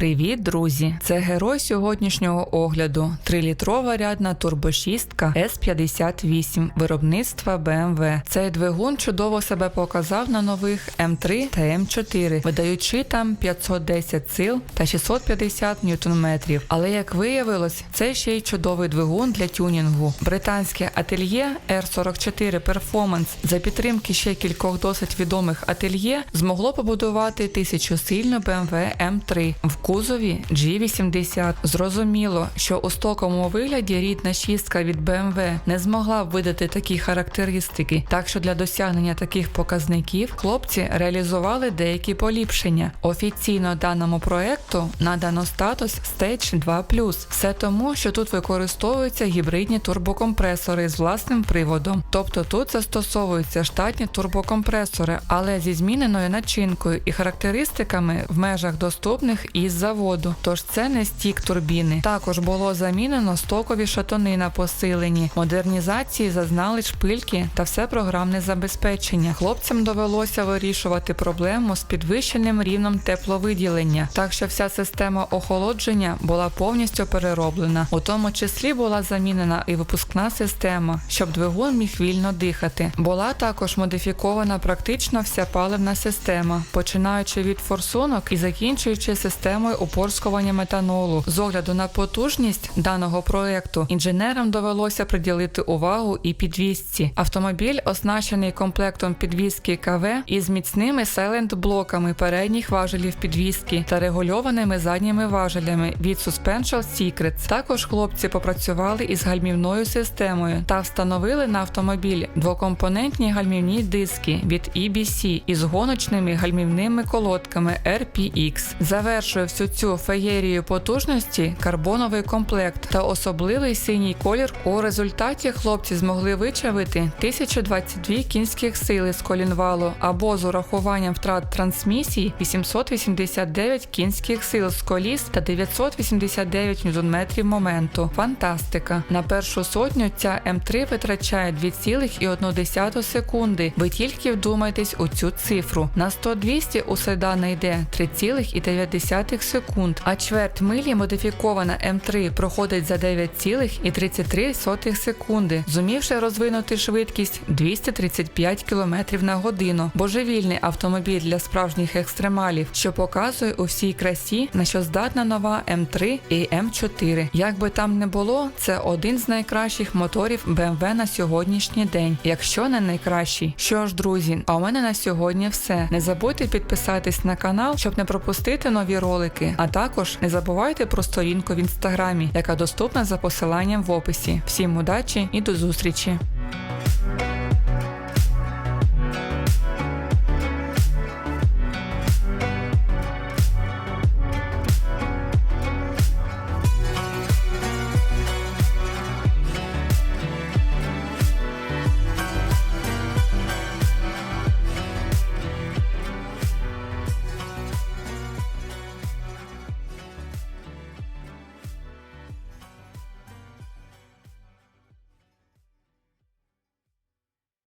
Привіт, друзі! Це герой сьогоднішнього огляду. Трилітрова рядна турбошістка S58 виробництва BMW. Цей двигун чудово себе показав на нових М3 та М4, видаючи там 510 сил та 650 ньютон-метрів. Але як виявилось, це ще й чудовий двигун для тюнінгу. Британське ательє R44 Performance за підтримки ще кількох досить відомих ательє змогло побудувати тисячосильну BMW M3 в кузові G80. Зрозуміло, що у стоковому вигляді рідна шістка від BMW не змогла видати такі характеристики, так що для досягнення таких показників хлопці реалізували деякі поліпшення. Офіційно даному проекту надано статус Stage 2 Все тому, що тут використовуються гібридні турбокомпресори з власним приводом. Тобто тут застосовуються штатні турбокомпресори, але зі зміненою начинкою і характеристиками в межах доступних із заводу. Тож це не стік турбіни. Також було замінено стокові шатуни на посилені. Модернізації зазнали шпильки та все програмне забезпечення. Хлопцям довелося вирішувати проблему з підвищеним рівнем тепловиділення, так що вся система охолодження була повністю перероблена. У тому числі була замінена і випускна система, щоб двигун міг вільно дихати. Була також модифікована практично вся паливна система, починаючи від форсунок і закінчуючи системою упорскування метанолу. З огляду на потужність даного проекту інженерам довелося приділити увагу і підвісці. Автомобіль оснащений комплектом підвіски КВ із міцними сайлент-блоками передніх важелів підвіски та регульованими задніми важелями від Suspension Secrets. Також хлопці попрацювали із гальмівною системою та встановили на автомобіль двокомпонентні гальмівні диски від EBC із гоночними гальмівними колодками RPX. Завершує всю цю феєрію потужності карбоновий комплект та особливий синій колір. У результаті хлопці змогли вичавити 1022 кінських сили з колінвалу або з урахуванням втрат трансмісії 889 кінських сил з коліс та 989 ньютон-метрів моменту. Фантастика! На першу сотню ця М3 витрачає 2,1 секунди. Ви тільки вдумайтесь у цю цифру. На 100-200 у седана йде 3,9 секунд, а чверть милі модифікована М3 проходить за 9,33 секунди, зумівши розвинути швидкість 235 км на годину. Божевільний автомобіль для справжніх екстремалів, що показує у всій красі, на що здатна нова М3 і М4. Як би там не було, це один з найкращих моторів BMW на сьогоднішній день, якщо не найкращий. Що ж, друзі, а у мене на сьогодні все. Не забудьте підписатись на канал, щоб не пропустити нові ролики. А також не забувайте про сторінку в інстаграмі, яка доступна за посиланням в описі. Всім удачі і до зустрічі!